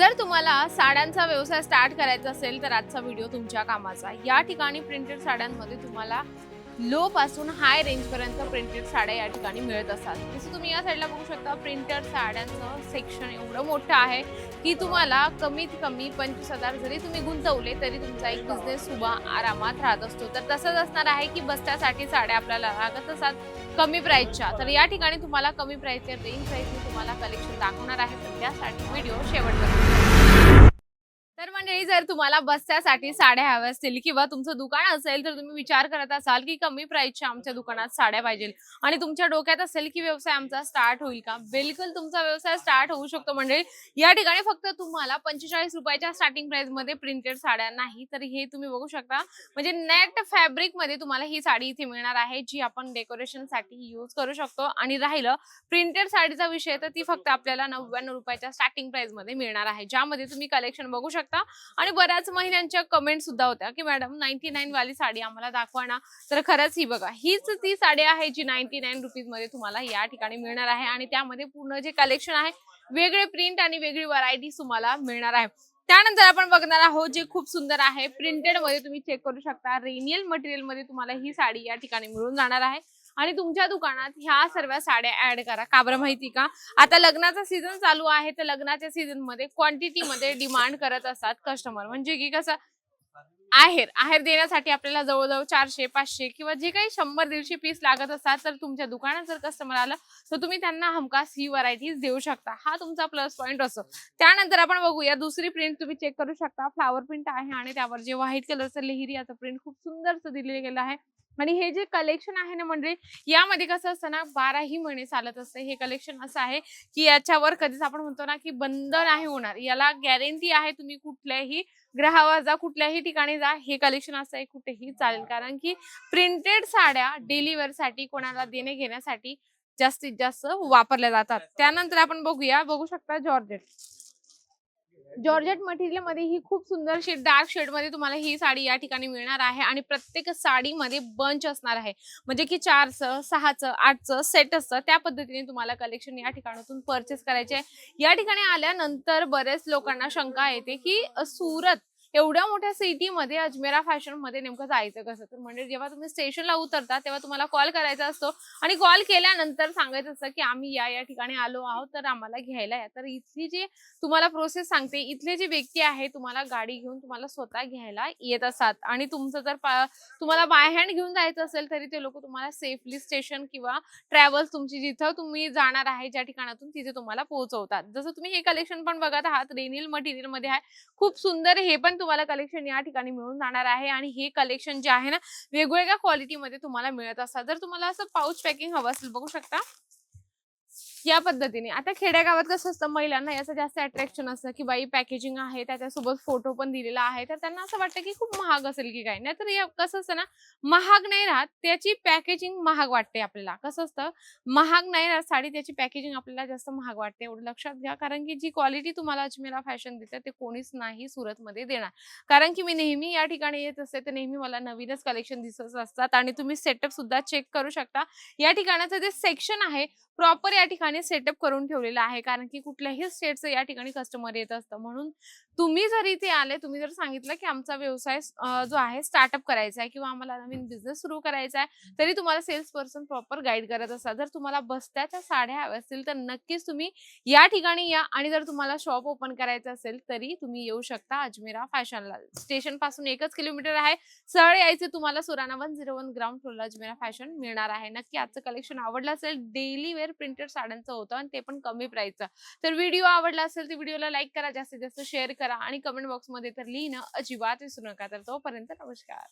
जर तुम्हाला साड्यांचा व्यवसाय स्टार्ट करायचा असेल तर आजचा व्हिडिओ तुमच्या कामाचा या ठिकाणी प्रिंटेड साड्यांमध्ये तुम्हाला लो पासून हाय रेंज पर्यंत प्रिंटेड साड्या या ठिकाणी मिळत असतात. जसं तुम्ही या साईडला बघू शकता प्रिंटेड साड्यांचं सेक्शन एवढं मोठं आहे की तुम्हाला कमीत कमी पंचवीस हजार जरी तुम्ही गुंतवले तरी तुमचा एक बिझनेस उभा आरामात राहत असतो. तर तसंच असणार आहे की बस्त्यासाठी साड्या आपल्याला लागत असतात. कमी प्राईसच्या तर या ठिकाणी तुम्हाला कमी प्राईसच्या रेंज प्राईसने तुम्हाला कलेक्शन दाखवणार आहे तर त्यासाठी व्हिडिओ शेवटपर्यंत. तर जर तुम्हाला बसण्यासाठी साड्या हव्या असतील किंवा तुमचं दुकान असेल तर तुम्ही विचार करत असाल की कमी प्राईसच्या आमच्या दुकानात साड्या पाहिजे. आणि तुमच्या डोक्यात असेल की व्यवसाय आमचा स्टार्ट होईल का? बिलकुल तुमचा व्यवसाय स्टार्ट होऊ शकतो. म्हणजे या ठिकाणी फक्त तुम्हाला पंचेचाळीस रुपयाच्या स्टार्टिंग प्राइसमध्ये प्रिंटेड साड्या नाही तर हे तुम्ही बघू शकता. म्हणजे नेट फॅब्रिकमध्ये तुम्हाला ही साडी इथे मिळणार आहे जी आपण डेकोरेशनसाठी युज करू शकतो. आणि राहिलं प्रिंटेड साडीचा विषय तर ती फक्त आपल्याला नव्याण्णव रुपयाच्या स्टार्टिंग प्राइसमध्ये मिळणार आहे. ज्यामध्ये तुम्ही कलेक्शन बघू शकता. आणि बऱ्याच महिन्यांच्या कमेंट सुद्धा होत्या की मॅडम नाईन्टी नाईन वाली साडी आम्हाला दाखवा ना. तर खरंच ही बघा हीच ती साडी आहे जी नाईन्टी नाईन रुपीजमध्ये तुम्हाला या ठिकाणी मिळणार आहे आणि त्यामध्ये पूर्ण जे कलेक्शन आहे वेगळे प्रिंट आणि वेगळी व्हरायटी तुम्हाला मिळणार आहे. त्यानंतर आपण बघणार आहोत जे खूप सुंदर आहे प्रिंटेडमध्ये तुम्ही चेक करू शकता रेनियल मटेरियलमध्ये तुम्हाला ही साडी या ठिकाणी मिळून जाणार आहे. आणि तुमच्या दुकानात ह्या सर्व साड्या ऍड करा. का बरं माहिती का? आता लग्नाचा सीझन चालू आहे तर लग्नाच्या सीझनमध्ये क्वांटिटी मध्ये डिमांड करत असतात कस्टमर म्हणजे की कसं आहेर आहेर देण्यासाठी आपल्याला जवळजवळ चारशे पाचशे किंवा जे काही शंभर दीडशे पीस लागत असतात तर तुमच्या दुकानात जर कस्टमर आलं तर तुम्ही त्यांना हमखास ही व्हरायटीज देऊ शकता. हा तुमचा प्लस पॉईंट असतो. त्यानंतर आपण बघूया दुसरी प्रिंट तुम्ही चेक करू शकता. फ्लावर प्रिंट आहे आणि त्यावर जे व्हाईट कलरचं लेहिरी याचं प्रिंट खूप सुंदरचं दिलेलं गेलं आहे. आणि हे जे कलेक्शन आहे ना म्हणजे यामध्ये कसं असतं ना बाराही महिने चालत असतं. हे कलेक्शन असं आहे की याच्यावर कधीच आपण म्हणतो ना की बंद नाही होणार. याला गॅरंटी आहे तुम्ही कुठल्याही ग्राहकावर जा कुठल्याही ठिकाणी जा हे कलेक्शन असं आहे कुठेही चालेल. कारण की प्रिंटेड साड्या डेली वेअरसाठी कोणाला देणे घेण्यासाठी जास्तीत जास्त वापरल्या जातात. त्यानंतर आपण बघूया बघू शकता जॉर्जेट. जॉर्जेट मटेरियलमध्ये ही खूप सुंदर शेड डार्क शेडमध्ये तुम्हाला ही साडी या ठिकाणी मिळणार आहे आणि प्रत्येक साडीमध्ये बंच असणार आहे. म्हणजे की चारचं सहाचं आठचं सेट असतं त्या पद्धतीने तुम्हाला कलेक्शन या ठिकाणातून परचेस करायचे आहे. या ठिकाणी आल्यानंतर बरेच लोकांना शंका येते की सुरत एवढ्या मोठ्या सिटीमध्ये अजमेरा फॅशनमध्ये नेमकं जायचं कसं? तर म्हणजे जेव्हा तुम्ही स्टेशनला उतरता तेव्हा तुम्हाला कॉल करायचा असतो आणि कॉल केल्यानंतर सांगायचं असतं की आम्ही या या ठिकाणी आलो आहोत तर आम्हाला घ्यायला या. तर इथली जी तुम्हाला प्रोसेस सांगते इथले जे व्यक्ती आहे तुम्हाला गाडी घेऊन तुम्हाला स्वतः घ्यायला येत असतात. आणि तुमचं जर तुम्हाला बाय हँड घेऊन जायचं असेल तरी ते लोक तुम्हाला सेफली स्टेशन किंवा ट्रॅव्हल्स तुमची जिथं तुम्ही जाणार आहे ज्या ठिकाणातून तिथे तुम्हाला पोहोचवतात. जसं तुम्ही हे कलेक्शन पण बघत आहात रेनिल मटेरियलमध्ये आहे. खूप सुंदर हे पण तुम्हाला कलेक्शन या ठिकाणी मिळून जाणार आहे आणि हे कलेक्शन जे आहे ना वेगवेगळ्या क्वालिटीमध्ये तुम्हाला मिळत असतात. जर तुम्हाला असं पाऊच पॅकिंग हवं असेल बघू शकता. या पद्धतीने. आता खेड्यागावात कसं असतं महिलांना याचं जास्त अट्रॅक्शन असतं की बाई पॅकेजिंग आहे त्याच्यासोबत फोटो पण दिलेला आहे. तर त्यांना असं वाटतं की खूप महाग असेल की काय. नाहीतर या कसं असतं ना महाग नाही राहत त्याची पॅकेजिंग महाग वाटते आपल्याला. कसं असतं महाग नाही राहत साडी त्याची पॅकेजिंग आपल्याला जास्त महाग वाटते. एवढं लक्षात घ्या. कारण की जी क्वालिटी तुम्हाला अजमेरा फॅशन देते ते कोणीच नाही सुरतमध्ये देणार. कारण की मी नेहमी या ठिकाणी येत असते तर नेहमी मला नवीनच कलेक्शन दिसत असतात. आणि तुम्ही सेटअप सुद्धा चेक करू शकता. या ठिकाणाचं जे सेक्शन आहे प्रॉपर या ठिकाणी सेटअप करून ठेवलेलं आहे. कारण की कुठल्याही स्टेटचं या ठिकाणी कस्टमर येत असतं. म्हणून तुम्ही जर इथे आले तुम्ही जर सांगितलं की आमचा व्यवसाय जो आहे स्टार्टअप करायचा आहे किंवा आम्हाला नवीन बिझनेस सुरू करायचा आहे तरी तुम्हाला सेल्स पर्सन प्रॉपर गाईड करत असतात जर तुम्हाला बस्त्याच्या साड्या हव्या असतील तर नक्कीच तुम्ही या ठिकाणी या आणि जर तुम्हाला शॉप ओपन करायचं असेल तरी तुम्ही येऊ शकता अजमेरा फॅशनला स्टेशनपासून एकच किलोमीटर आहे. सरळ यायचे तुम्हाला Surana one zero one ground फ्लोरला Ajmera fashion मिळणार आहे. नक्की आजचं कलेक्शन आवडलं असेल डेली वेअर प्रिंटेड साड्यांचं होतं आणि ते पण कमी प्राईसचं तर व्हिडिओ आवडला असेल तर व्हिडिओला लाईक करा जास्तीत जास्त शेअर करा आणि कमेंट बॉक्समध्ये तर लिहिणं अजिबात विसरू नका. तर तोपर्यंत नमस्कार.